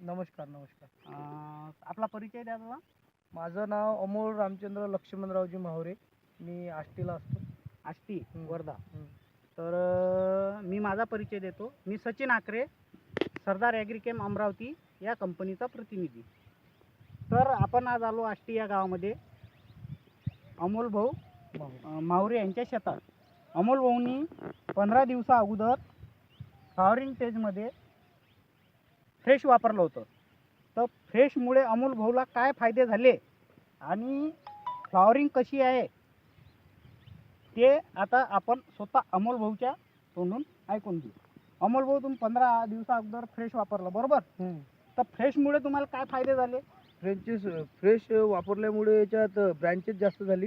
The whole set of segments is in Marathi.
नमस्कार नमस्कार. अं, आपला परिचय द्या दादा माझं नाव अमोल रामचंद्र लक्ष्मणरावजी माहुरे मी आष्टीला असतो. आष्टी हं. वर्धा. हं. तर अं, मी माझा परिचय देतो. मी सचिन आकरे सरदार ॲग्रिकेम अमरावती या कंपनीचा प्रतिनिधी. तर आपण आज आलो आष्टी या गावामध्ये. अमोल भाऊ माहुरे अं, माहुरे यांच्या शेतात. अमोल भाऊनी पंधरा दिवसा अगोदर फ्लॉवरिंग स्टेजमध्ये फ्रेश वापरलं होतं. तर फ्रेशमुळे अमोल भाऊला काय फायदे झाले आणि फ्लॉवरिंग कशी आहे ते आता आपण स्वतः अमोल भाऊच्या तोंडून ऐकून घेऊ. अमोल भाऊ तुम्ही पंधरा दिवसा अगोदर फ्रेश वापरलं बरोबर. तर फ्रेशमुळे तुम्हाला काय फायदे झाले? फ्रेंचेस फ्रेश वापरल्यामुळे याच्यात ब्रँचेस जास्त झाली.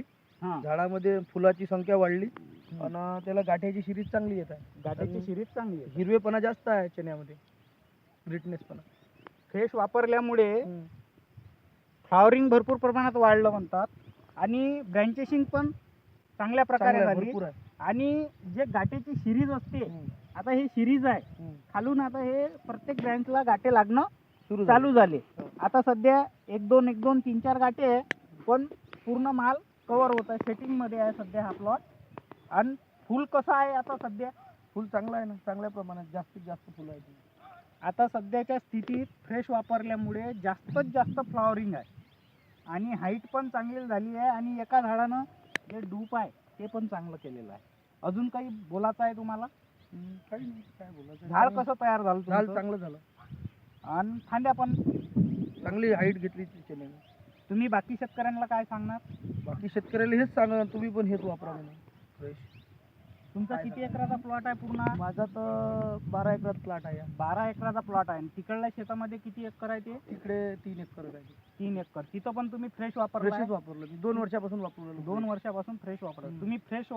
झाडामध्ये फुलाची संख्या वाढली आणि त्याला गाठ्याची शिरीष चांगली येत आहे. गाठ्याची शिरीष चांगली आहे. हिरवेपणा जास्त आहे चण्यामध्ये. ग्रिटनेसपणा फ्रेश वापरल्यामुळे. फ्लॉवरिंग भरपूर प्रमाणात वाढलं म्हणतात. आणि ब्रँचेसिंग पण चांगल्या प्रकारे आहे, झाली. आहे. आणि जे गाठ्याची सिरीज असते. आता ही सिरीज आहे. खालून आता हे प्रत्येक ब्रँचला गाठे लागणं सुरू चालू झाले. हो. आता सध्या एक दोन एक दोन तीन चार गाठे आहे पण पूर्ण माल कव्हर होत आहे. सेटिंगमध्ये आहे सध्या हा प्लॉट. आणि फुल कसं आहे आता सध्या? फुल चांगलं आहे ना? चांगल्या प्रमाणात जास्तीत जास्त फुलं आहेत. आता सध्याच्या स्थितीत फ्रेश वापरल्यामुळे जास्तीत जास्त फ्लॉवरिंग आहे. आणि हाईट पण चांगली झाली आहे आणि एका झाडानं जे डूप आहे ते पण चांगलं केलेलं आहे. अजून काही बोलायचं आहे तुम्हाला? काही नाही. काय बोलायचं झाड कसं तयार झालं झाड तुमचं? चांगलं झालं. आणि फांद्या पण? चांगली हाईट घेतली तुम्ही बाकी शेतकऱ्यांना काय सांगणार? बाकी शेतकऱ्याला हेच सांगा तुम्ही पण हेच वापरा म्हणून. फ्रेश तुमचा किती? एकराचा प्लॉट आहे पूर्ण? माझा तर बारा एकरात प्लॉट आहे. बारा एकराचा प्लॉट आहे. आणि तिकडल्या शेतामध्ये किती एकर आहे ते? तिकडे तीन एकर आहे. तीन एकर. तिथं पण तुम्ही फ्रेश वापरला फ्रेशच वापरलं. मी दोन वर्षापासून वापरलं दोन वर्षापासून फ्रेश वापरत हम्म. तुम्ही फ्रेश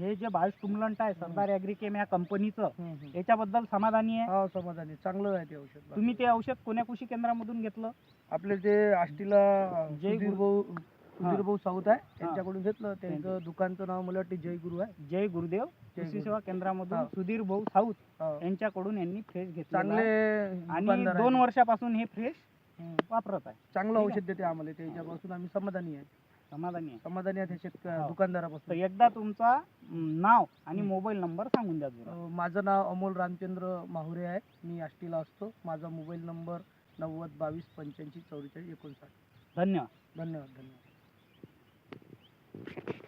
हे जे बायोस्टिम्युलंट आहे सरदार ॲग्रिकेम या कंपनीचं हं, हं. याच्याबद्दल समाधानी आहे? हा समाधानी चांगलं आहे ते औषध. तुम्ही ते औषध कोण्या कृषी केंद्रामधून घेतलं? आपले ते आष्टीला जय सुधीर गुरु. भाऊ सुधीर भाऊ साऊत आहे त्यांच्याकडून घेतलं त्यांचं. दुकानचं नाव मला वाटतं जय गुरु आहे जय गुरुदेव कृषी. सेवा केंद्रामधून. सुधीर भाऊ साऊथ हा. यांच्याकडून यांनी फ्रेश घेतलं चांगले आणि दुकानदार दोन. वर्षापासून हे फ्रेश. वापरत आहे चांगलं ठीक आहे. औषध देते आम्हाला त्याच्यापासून आम्ही समाधानी आहे समाधानी आहे समाधानी आहे त्या शेतक हो. तर दुकानदारापासून एकदा तुमचा अं, नाव आणि. मोबाईल नंबर सांगून द्या जरा अं, माझं नाव अमोल रामचंद्र माहुरे आहे मी आष्टीला असतो माझा मोबाईल नंबर नव्वद बावीस पंच्याऐंशी चौवेचाळीस एकोणसाठ धन्यवाद धन्यवाद धन्यवाद Thank you.